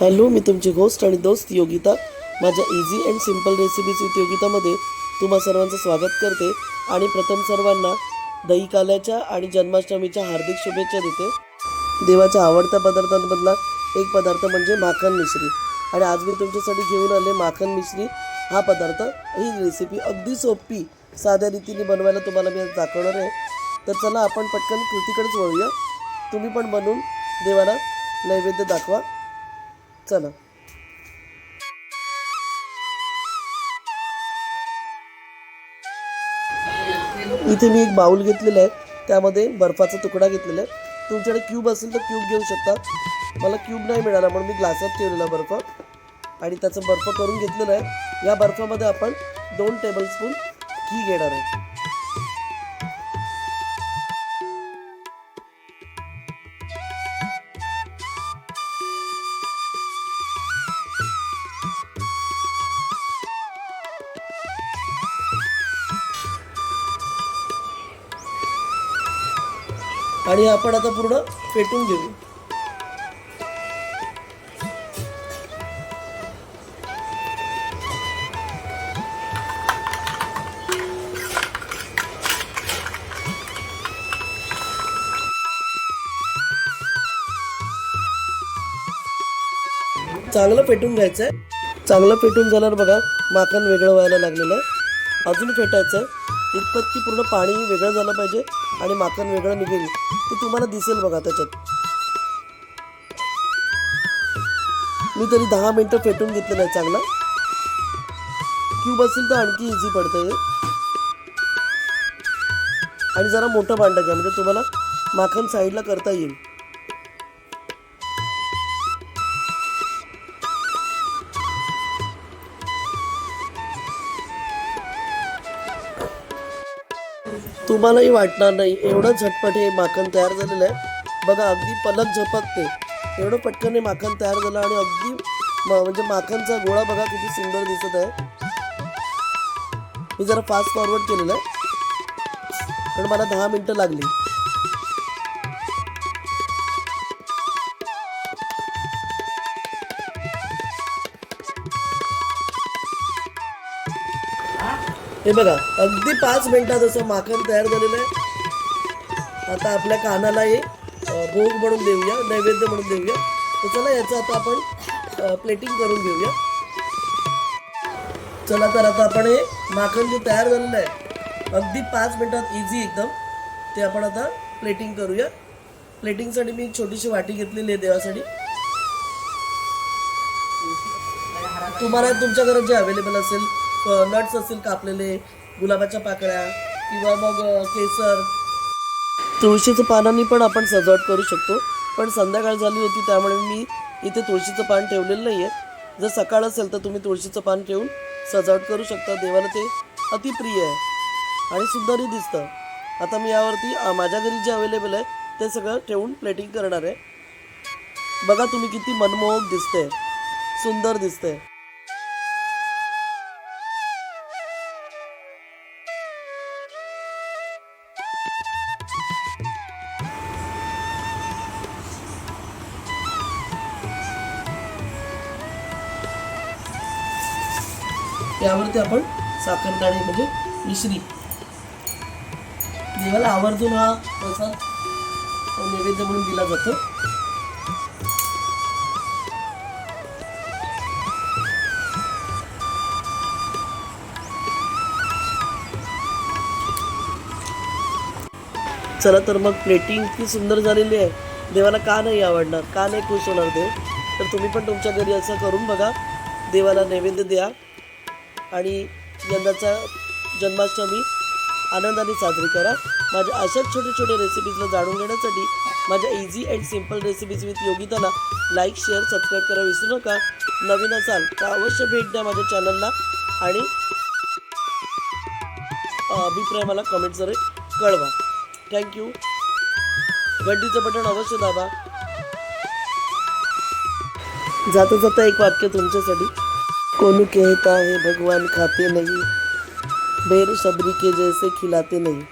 Hello मी तुमची host आणि दोस्त योगिता. माझ्या easy and simple recipes with योगितामध्ये तुम्हा सर्वांचं स्वागत करते. आणि प्रथम सर्वांना दही काल्याच्या आणि जन्माष्टमीच्या हार्दिक शुभेच्छा देते. देवाच्या आवडत्या पदार्थांमधला एक पदार्थ म्हणजे माखन मिश्री. आणि आज मी तुमच्यासाठी घेऊन आले माखन मिश्री. हा पदार्थ ही रेसिपी अगदी सोपी साध्या रीतीने बनवायला तुम्हाला मी आज दाखवणार आहे. तर चला आपण पटकन कृतीकडेच वळूया. तुम्ही पण बनवून देवाला नैवेद्य दाखवा. चला. इथे मी एक बाउल घेतलेला आहे. त्यामध्ये बर्फाचा तुकडा घेतलेला आहे. तुमच्याकडे क्यूब असेल तर क्यूब घेऊ शकता. मला क्यूब नाही मिळाला म्हणून मी ग्लासात ठेवलेला बर्फ. आणि त्याचा बर्फ करून घेतलेला आहे. या बर्फामध्ये आपण दोन टेबलस्पून घी घेणार आहे. आणि आपण आता पूर्ण पेटून घेऊ. चांगलं पेटून घ्यायचं आहे चांगलं पेटून झाल्यावर बघा माखन वेगळं व्हायला लागलेलं आहे. अजून फेटायचं आहे. इतपत की पूर्ण पाणी वेगळं झालं पाहिजे आणि माखण वेगळं निघेल. ते तुम्हाला दिसेल बघा त्याच्यात. मी तरी दहा मिनटं फेटून घेतलेलं आहे चांगलं. क्यूब असेल तर आणखी इझी पडतं हे. आणि जरा मोठं भांडं घ्या म्हणजे तुम्हाला माखन साईडला करता येईल. तुम्हालाही वाटणार नाही. एवढं झटपट हे माखण तयार झालेलं आहे. बघा अगदी पलक झपकते. एवढं पटकन हे माखण तयार झालं आणि अगदी म्हणजे माखणचा गोळा बघा किती सुंदर दिसत आहे. मी जरा फास्ट फॉरवर्ड केलेलं आहे. पण मला दहा मिनटं लागली. हे बघा अगदी पाच मिनिटात असं माखण तयार झालेलं आहे. आता आपल्या कानाला हे भोग म्हणून देऊया नैवेद्य म्हणून देऊया. तर चला याचं आता आपण प्लेटिंग करून घेऊया. चला तर आता आपण हे माखण जे तयार झालेलं आहे अगदी पाच मिनिटात इझी एकदम ते आपण आता प्लेटिंग करूया. प्लेटिंगसाठी मी एक छोटीशी वाटी घेतलेली आहे देवासाठी. तुम्हाला तुमच्या घरात जे अवेलेबल असेल नट्स असतील कापलेले गुलाबाच्या पाकळ्या किंवा मग केसर. तुळशीचं पानांनी पण आपण सजावट करू शकतो. पण संध्याकाळ झाली होती त्यामुळे मी इथे तुळशीचं पान ठेवलेलं नाही आहे जर सकाळ असेल तर तुम्ही तुळशीचं पान ठेवून सजावट करू शकता. देवाला ते अतिप्रिय आहे. आणि सुंदरही दिसतं. आता मी यावरती माझ्या घरी जे अवेलेबल आहे ते सगळं ठेवून प्लेटिंग करणार आहे. बघा तुम्ही किती मनमोहक दिसते सुंदर दिसते यावरती आपण साखरदाणे म्हणजे मिश्री. देवाला आवर्जून हा प्रसाद नैवेद्य म्हणून दिला जातो. चला तर मग प्लेटिंग इतकी सुंदर झालेली आहे. देवाला का नाही आवडणार? का नाही खुश होणार देव? तर तुम्ही पण तुमच्या घरी असं करून बघा. देवाला नैवेद्य द्या. आणि यंदाचा जन्माष्टमी आनंदाने साजरी करा. माझ्या अशाच छोटे छोटे रेसिपीजला जाणून घेण्यासाठी माझ्या easy and simple recipes with योगिताला like share subscribe करा विसरू नका. नवीन असाल तर अवश्य भेट द्या माझ्या चॅनलला आणि अभिप्राय मला कमेंट्सद्वारे कळवा. थँक्यू घंटीचं बटन अवश्य दाबा. जाता जाता एक वाक्य तुमच्यासाठी. कोण कहता है भगवान खाते नहीं। बेर शबरी के जैसे खिलाते नहीं।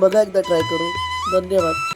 बघा एकदा ट्राय करू। धन्यवाद।